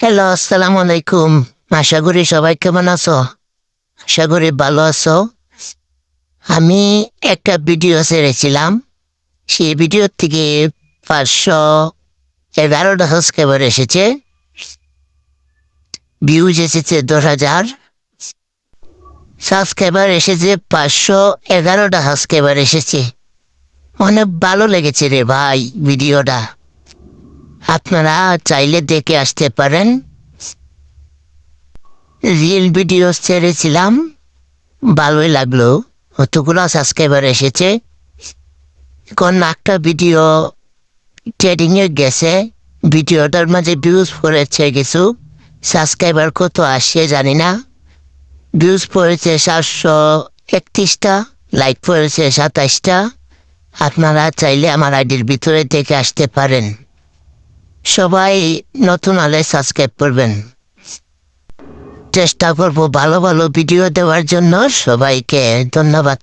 Hello আসসালামু আলাইকুম আশা করি সবাই কেমন আছো? আশা করি ভালো আছো। আমি একটা ভিডিও ছেড়েছিলাম। সেই ভিডিও থেকে পাঁচশো এগারোটা সাবস্ক্রাইবার এসেছে। ভিউজ এসেছে দশ হাজার। সাবস্ক্রাইবার এসেছে পাঁচশো এগারোটা সাবস্ক্রাইবার এসেছে। অনেক ভালো লেগেছে রে ভাই ভিডিওটা আপনারা চাইলে দেখে আসতে পারেন। রিল ভিডিও ছেড়েছিলাম। ভালোই লাগল। অতগুলো সাবস্ক্রাইবার এসেছে। কোন একটা ভিডিও ট্রেডিংয়ে গেছে। ভিডিওটার মাঝে ভিউজ পড়েছে কিছু। সাবস্ক্রাইবার কত আসছে জানি না। ভিউজ পড়েছে সাতশো একত্রিশটা লাইক পড়েছে সাতাশটা আপনারা চাইলে আমার আইডির ভিতরে দেখে আসতে পারেন। সবাই নতুন আলে সাবস্ক্রাইব করবেন। চেষ্টা করব ভালো ভালো ভিডিও দেওয়ার জন্য সবাইকে ধন্যবাদ।